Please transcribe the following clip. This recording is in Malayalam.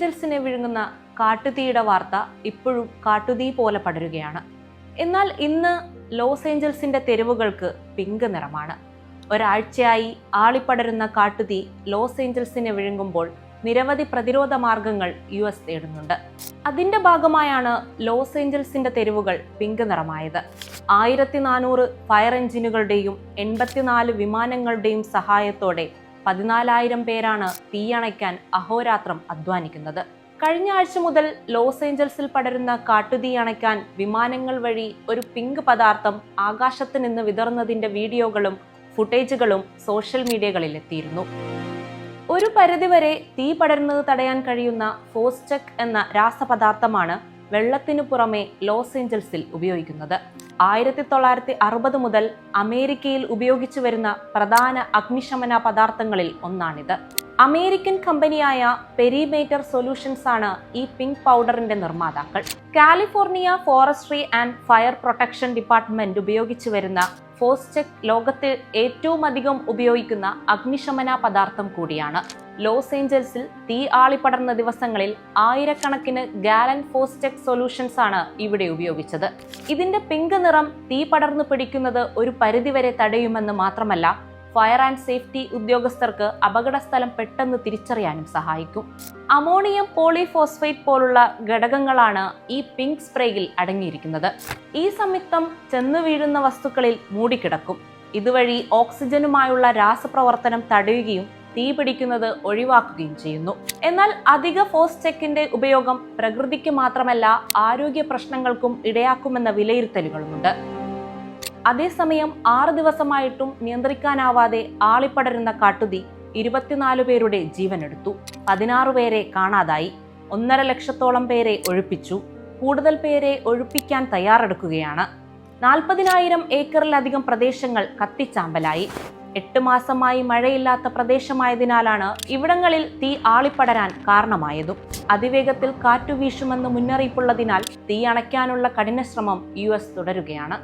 പടരുന്ന കാട്ടുതീയുടെ വാർത്ത ഇപ്പോഴും കാട്ടുതീ പോലെ പടരുകയാണ്. എന്നാൽ ഇന്ന് ലോസ് ഏഞ്ചൽസിന്റെ തെരുവുകൾക്ക് പിങ്ക് നിറമാണ്. ഒരാഴ്ചയായി ആളിപ്പടരുന്ന കാട്ടുതീ ലോസ് ഏഞ്ചൽസിനെ വിഴുങ്ങുമ്പോൾ നിരവധി പ്രതിരോധ മാർഗങ്ങൾ യു എസ് തേടുന്നുണ്ട്. അതിന്റെ ഭാഗമായാണ് ലോസ് ഏഞ്ചൽസിന്റെ തെരുവുകൾ പിങ്ക് നിറമായത്. ആയിരത്തി നാനൂറ് ഫയർ എഞ്ചിനുകളുടെയും എൺപത്തിനാല് വിമാനങ്ങളുടെയും സഹായത്തോടെ പതിനാലായിരം പേരാണ് തീയണയ്ക്കാൻ അഹോരാത്രം അധ്വാനിക്കുന്നത്. കഴിഞ്ഞ ആഴ്ച മുതൽ ലോസ് ഏഞ്ചൽസിൽ പടരുന്ന കാട്ടുതീ അണയ്ക്കാൻ വിമാനങ്ങൾ വഴി ഒരു പിങ്ക് പദാർത്ഥം ആകാശത്ത് നിന്ന് വിതറുന്നതിന്റെ വീഡിയോകളും ഫുട്ടേജുകളും സോഷ്യൽ മീഡിയകളിൽ എത്തിയിരുന്നു. ഒരു പരിധിവരെ തീ പടരുന്നത് തടയാൻ കഴിയുന്ന ഫോസ്റ്റെക് എന്ന രാസപദാർത്ഥമാണ് വെള്ളത്തിനു പുറമെ ലോസ് ഏഞ്ചൽസിൽ ഉപയോഗിക്കുന്നത്. ആയിരത്തി തൊള്ളായിരത്തി അറുപത് മുതൽ അമേരിക്കയിൽ ഉപയോഗിച്ചു വരുന്ന പ്രധാന അഗ്നിശമന പദാർത്ഥങ്ങളിൽ ഒന്നാണിത്. അമേരിക്കൻ കമ്പനിയായ പെരിമേറ്റർ സൊല്യൂഷൻസ് ആണ് ഈ പിങ്ക് പൗഡറിന്റെ നിർമ്മാതാക്കൾ. California forestry and fire protection department ഉപയോഗിച്ചു വരുന്ന ഫോസ്റ്റെക് ലോകത്തിൽ ഏറ്റവും അധികം ഉപയോഗിക്കുന്ന അഗ്നിശമന പദാർത്ഥം കൂടിയാണ്. ലോസ് ഏഞ്ചൽസിൽ തീ ആളിപ്പടർന്ന ദിവസങ്ങളിൽ ആയിരക്കണക്കിന് ഗാലൻ ഫോസ്റ്റെക് സൊല്യൂഷൻസ് ആണ് ഇവിടെ ഉപയോഗിച്ചത്. ഇതിന്റെ പിങ്ക് നിറം തീ പടർന്നു പിടിക്കുന്നത് ഒരു പരിധിവരെ തടയുമെന്ന് മാത്രമല്ല ഫയർ ആൻഡ് സേഫ്റ്റി ഉദ്യോഗസ്ഥർക്ക് അപകടസ്ഥലം പെട്ടെന്ന് തിരിച്ചറിയാനും സഹായിക്കും. അമോണിയം പോളിഫോസ്ഫേറ്റ് പോലുള്ള ഘടകങ്ങളാണ് ഈ പിങ്ക് സ്പ്രേയിൽ അടങ്ങിയിരിക്കുന്നത്. ഈ സംയുക്തം ചെന്നു വീഴുന്ന വസ്തുക്കളിൽ മൂടിക്കിടക്കും. ഇതുവഴി ഓക്സിജനുമായുള്ള രാസപ്രവർത്തനം തടയുകയും തീ പിടിക്കുന്നത് ഒഴിവാക്കുകയും ചെയ്യുന്നു. എന്നാൽ അധിക ഫോസ്റ്റെക്കിന്റെ ഉപയോഗം പ്രകൃതിക്ക് മാത്രമല്ല ആരോഗ്യ പ്രശ്നങ്ങൾക്കും ഇടയാക്കുമെന്ന വിലയിരുത്തലുകളുമുണ്ട്. അതേസമയം ആറ് ദിവസമായിട്ടും നിയന്ത്രിക്കാനാവാതെ ആളിപ്പടരുന്ന കാട്ടുതീ ഇരുപത്തിനാല് പേരുടെ ജീവനെടുത്തു. പതിനാറ് പേരെ കാണാതായി. ഒന്നര ലക്ഷത്തോളം പേരെ ഒഴിപ്പിച്ചു. കൂടുതൽ പേരെ ഒഴിപ്പിക്കാൻ തയ്യാറെടുക്കുകയാണ്. നാൽപ്പതിനായിരം ഏക്കറിലധികം പ്രദേശങ്ങൾ കത്തിച്ചാമ്പലായി. എട്ട് മാസമായി മഴയില്ലാത്ത പ്രദേശമായതിനാലാണ് ഇവിടങ്ങളിൽ തീ ആളിപ്പടരാൻ കാരണമായതും. അതിവേഗത്തിൽ കാറ്റു വീശുമെന്ന് മുന്നറിയിപ്പുള്ളതിനാൽ തീ അണയ്ക്കാനുള്ള കഠിന ശ്രമം യു തുടരുകയാണ്.